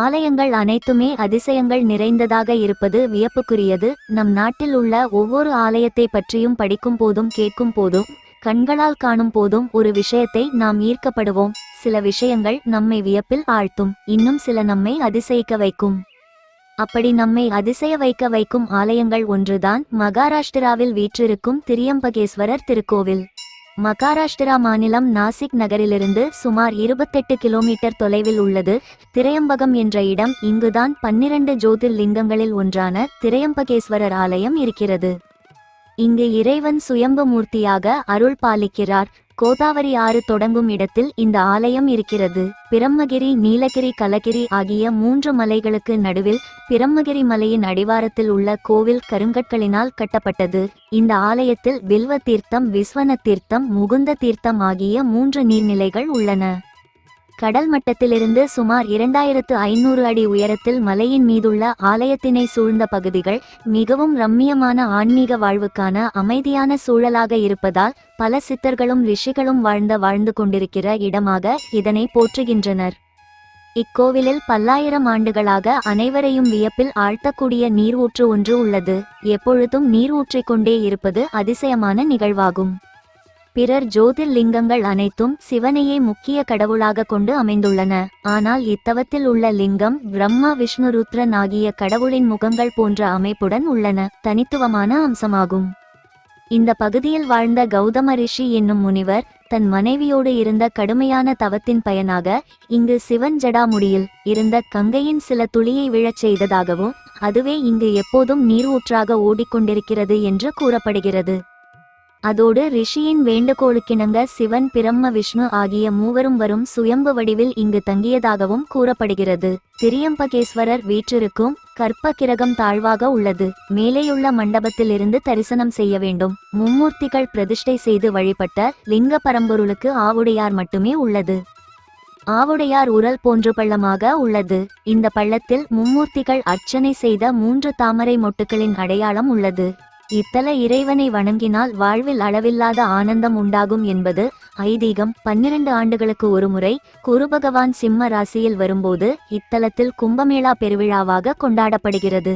ஆலயங்கள் அனைத்துமே அதிசயங்கள் நிறைந்ததாக இருப்பது வியப்புக்குரியது. நம் நாட்டில் உள்ள ஒவ்வொரு ஆலயத்தை பற்றியும் படிக்கும் போதும் கேட்கும் போதும் கண்களால் காணும் போதும் ஒரு விஷயத்தை நாம் ஈர்க்கப்படுவோம். சில விஷயங்கள் நம்மை வியப்பில் ஆழ்த்தும் இன்னும் சில நம்மை அதிசயிக்க வைக்கும். அப்படி நம்மை அதிசய வைக்க வைக்கும் ஆலயங்கள் ஒன்றுதான் மகாராஷ்டிராவில் வீற்றிருக்கும் திரியம்பகேஸ்வரர் திருக்கோவில். மகாராஷ்டிரா மாநிலம் நாசிக் நகரிலிருந்து சுமார் இருபத்தெட்டு கிலோமீட்டர் தொலைவில் உள்ளது. திரையம்பகம் என்ற இடம் இங்குதான் பன்னிரண்டு ஜோதிர் லிங்கங்களில் ஒன்றான திரையம்பகேஸ்வரர் ஆலயம் இருக்கிறது. இங்கு இறைவன் சுயம்பு மூர்த்தியாக அருள் பாலிக்கிறார். கோதாவரி ஆறு தொடங்கும் இடத்தில் இந்த ஆலயம் இருக்கிறது. பிரம்மகிரி நீலகிரி கலகிரி ஆகிய மூன்று மலைகளுக்கு நடுவில் பிரம்மகிரி மலையின் அடிவாரத்தில் உள்ள கோவில் கருங்கற்களினால் கட்டப்பட்டது. இந்த ஆலயத்தில் வில்வ தீர்த்தம் விஸ்வன தீர்த்தம் முகுந்த தீர்த்தம் ஆகிய மூன்று நீர்நிலைகள் உள்ளன. கடல் மட்டத்திலிருந்து சுமார் இரண்டாயிரத்து ஐநூறு அடி உயரத்தில் மலையின் மீதுள்ள ஆலயத்தினை சூழ்ந்த பகுதிகள் மிகவும் ரம்மியமான ஆன்மீக வாழ்வுக்கான அமைதியான சூழலாக இருப்பதால் பல சித்தர்களும் ரிஷிகளும் வாழ்ந்த வாழ்ந்து கொண்டிருக்கிற இடமாக இதனை போற்றுகின்றனர். இக்கோவிலில் பல்லாயிரம் ஆண்டுகளாக அனைவரையும் வியப்பில் ஆழ்த்தக்கூடிய நீர் ஊற்று ஒன்று உள்ளது. எப்பொழுதும் நீர் ஊற்றிக்கொண்டே இருப்பது அதிசயமான நிகழ்வாகும். பிறர் ஜோதிர்லிங்கங்கள் அனைத்தும் சிவனையே முக்கிய கடவுளாக கொண்டு அமைந்துள்ளன. ஆனால் இத்தவத்தில் உள்ள லிங்கம் பிரம்மா விஷ்ணு ருத்ரன் ஆகிய கடவுளின் முகங்கள் போன்ற அமைப்புடன் உள்ளன. தனித்துவமான அம்சமாகும். இந்த பகுதியில் வாழ்ந்த கௌதம ரிஷி என்னும் முனிவர் தன் மனைவியோடு இருந்த கடுமையான தவத்தின் பயனாக இங்கு சிவன் ஜடாமுடியில் இருந்த கங்கையின் சில துளியை விழச் செய்ததாகவும் அதுவே இங்கு எப்போதும் நீர் ஊற்றாக ஓடிக்கொண்டிருக்கிறது என்று கூறப்படுகிறது. அதோடு ரிஷியின் வேண்டுகோளுக்கிணங்க சிவன் பிரம்ம விஷ்ணு ஆகிய மூவரும் வரும் சுயம்பு வடிவில் இங்கு தங்கியதாகவும் கூறப்படுகிறது. திரியம்பகேஸ்வரர் வீற்றிருக்கும் கற்ப கிரகம் தாழ்வாக உள்ளது. மேலேயுள்ள மண்டபத்திலிருந்து தரிசனம் செய்ய வேண்டும். மும்மூர்த்திகள் பிரதிஷ்டை செய்து வழிபட்ட லிங்க பரம்பொருளுக்கு ஆவுடையார் மட்டுமே உள்ளது. ஆவுடையார் உரல் போன்று பள்ளமாக உள்ளது. இந்த பள்ளத்தில் மும்மூர்த்திகள் அர்ச்சனை செய்த மூன்று தாமரை மொட்டுக்களின் அடையாளம் உள்ளது. இத்தல இறைவனை வணங்கினால் வாழ்வில் அளவில்லாத ஆனந்தம் உண்டாகும் என்பது ஐதீகம். பன்னிரண்டு ஆண்டுகளுக்கு ஒருமுறை குரு பகவான் சிம்ம ராசியில் வரும்போது இத்தலத்தில் கும்பமேளா பெருவிழாவாக கொண்டாடப்படுகிறது.